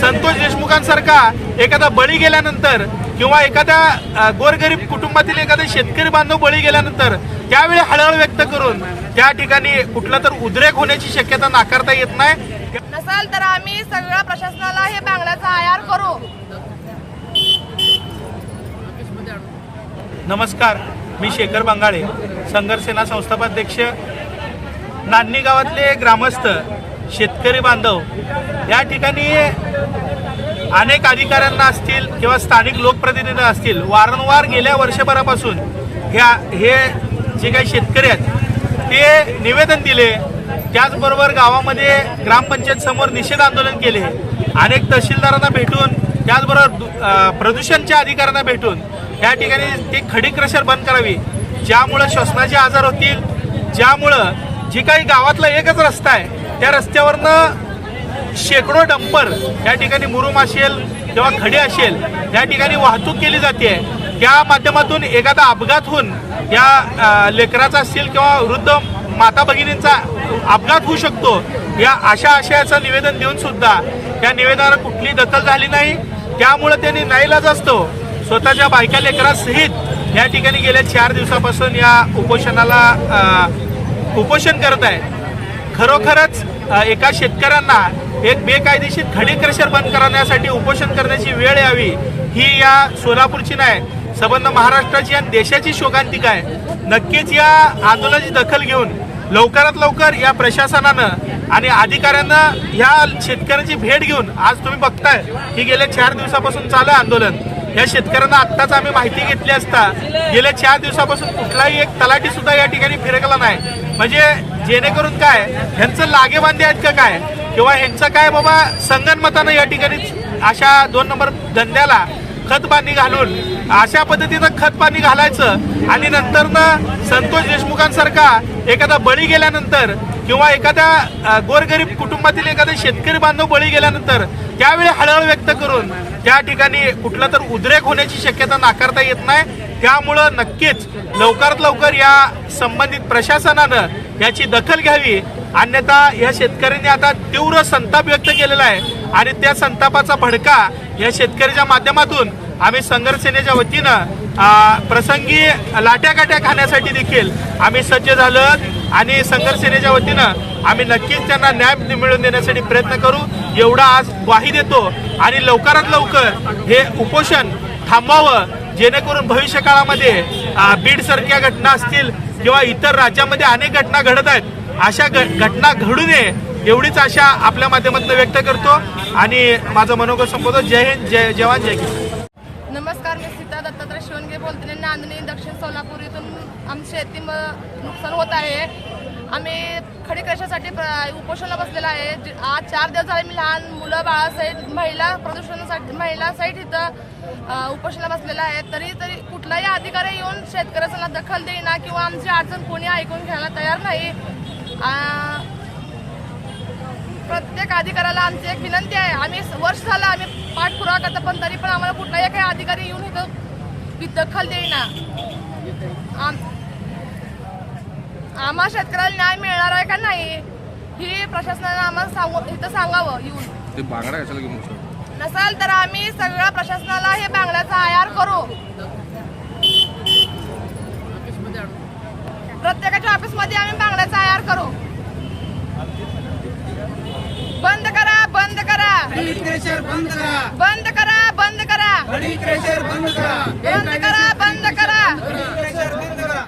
संतोष देशमुखांसारखा एखादा बळी गेल्यानंतर किंवा एखाद्या गोरगरीब कुटुंबातील एखादा शेतकरी बांधव बळी गेल्यानंतर त्यावेळी हळहळ व्यक्त करून त्या ठिकाणी कुठला तर उद्रेक होण्याची शक्यता नाकारता येत नाही. नसेल तर आम्ही सगळ्या प्रशासनाला हे बांगल्याचा आयार करू. नमस्कार मी शेखर बंगाळे संघर्ष सेना संस्थापाध्यक्ष नान्नी गावातले ग्रामस्थ शेतकरी बांधव या ठिकाणी अनेक अधिकाऱ्यांना असतील किंवा स्थानिक लोकप्रतिनिधी असतील वारंवार गेल्या वर्षभरापासून ह्या हे जे काही शेतकरी आहेत ते निवेदन दिले. त्याचबरोबर गावामध्ये ग्रामपंचायत समोर निषेध आंदोलन केले. अनेक तहसीलदारांना भेटून त्याचबरोबर दु- प्रदूषणच्या अधिकाऱ्यांना भेटून या ठिकाणी ते खडी क्रशर बंद करावी. ज्यामुळं श्वसनाचे आजार होतील ज्यामुळं जी काही गावातला एकच रस्ता आहे त्या रस्त्यावरनं शेकडो डंपर या ठिकाणी मुरुम असेल किंवा खडे असेल या ठिकाणी वाहतूक केली जाते. त्या माध्यमातून एखादा अपघात होऊन या लेकराचा असतील किंवा वृद्ध माता भगिनींचा अपघात होऊ शकतो. या अशा आशयाचं निवेदन देऊन सुद्धा त्या निवेदनाला कुठली दखल झाली नाही. त्यामुळे त्यांनी नाईलाज असतो. स्वतःच्या बायका लेकरासहित या ठिकाणी गेल्या चार दिवसापासून या उपोषणाला उपोषण करत आहे. खरोखरच एका शेतकऱ्यांना एक बेकायदेशीर खडी क्रशर बंद करण्यासाठी उपोषण करण्याची वेळ यावी ही या सोलापूरची नाही संबंध महाराष्ट्राची आणि देशाची शोकांतिका आहे. नक्कीच या आंदोलनाची दखल घेऊन लवकरात लवकर या प्रशासनानं आणि अधिकाऱ्यांना या शेतकऱ्यांची भेट घेऊन आज तुम्ही बघताय की गेल्या चार दिवसापासून चालू आहे आंदोलन. या शेतकऱ्यांना आत्ताच आम्ही माहिती घेतली असता गेल्या चार दिवसापासून कुठलाही एक तलाठी सुद्धा या ठिकाणी फिरकला नाही. म्हणजे जेणेकरून काय ह्यांचं लागेबांधे आहेत का काय किंवा ह्यांचं काय बाबा संगनमतानं या ठिकाणी अशा दोन नंबर धंद्याला खत पाणी घालून अशा पद्धतीनं खत पाणी घालायचं आणि नंतर संतोष देशमुखांसारखा एखादा बळी गेल्यानंतर किंवा एखाद्या गोरगरीब कुटुंबातील एखादा शेतकरी बांधव बळी गेल्यानंतर त्यावेळी हळहळ व्यक्त करून त्या ठिकाणी कुठला तर उद्रेक होण्याची शक्यता नाकारता येत नाही त्यामुळं नक्कीच लवकरात लवकर या संबंधित प्रशासनानं याची दखल घ्यावी. अन्यथा या शेतकऱ्यांनी आता तीव्र संताप व्यक्त केलेला आहे आणि त्या संतापाचा भडका या शेतकऱ्याच्या माध्यमातून आम्ही संघर्ष सेनेच्या वतीनं प्रसंगी लाट्याकाट्या खाण्यासाठी देखील आम्ही सज्ज झालो आणि संघर्ष सेनेच्या वतीनं आम्ही नक्कीच त्यांना न्याय मिळवून देण्यासाठी प्रयत्न करू. एवढा आज ग्वाही देतो आणि लवकरात लवकर हे उपोषण थांबवावं जेणेकरून भविष्य काळामध्ये घटना असतील किंवा इतर राज्यामध्ये अनेक घटना घडत आहेत अशा घटना घडू नये एवढीच आशा आपल्या माध्यमातून व्यक्त करतो. आणि माझं मनोगत संबोधन जय हिंद जय जवान जय किसान. नमस्कार मी सीता दत्तात्रय शिवणगे बोलते नांदणी दक्षिण सोलापूर इथून आमची शेती नुकसान होत आहे. आम्ही खडी कशासाठी उपोषणाला बसलेला आहे. आज चार दिवस झाले मी लहान मुलं बाळासहित महिला प्रदूषणासाठी महिलासहित इथं अ, उपोषणाला बसलेला आहे. तरी तरी कुठलाही अधिकारी येऊन शेतकऱ्याला दखल देईना किंवा आमची अडचण कोणी ऐकून घ्यायला तयार नाही. प्रत्येक अधिकाऱ्याला आमची एक विनंती आहे. आम्ही वर्ष झालं आम्ही पाठपुरावा करतो पण तरी पण आम्हाला कुठलाही काही अधिकारी येऊन इथं दखल देईना. आम- आम्हा शेतकऱ्याला न्याय मिळणार आहे का नाही ही प्रशासनाने आम्हाला सांगू इथं सांगावं येऊन. ते बांगडा कशाला घेऊन बसला? नसेल तर आम्ही सगळ्या प्रशासनाला हे बांगल्याचा आयार करू. प्रत्येकाच्या ऑफिसमध्ये आम्ही बांगल्याचा आयार करू बंद करा बंद करा खडी क्रेशर बंद करा. बंद करा बंद करा. खडी क्रेशर बंद करा. बंद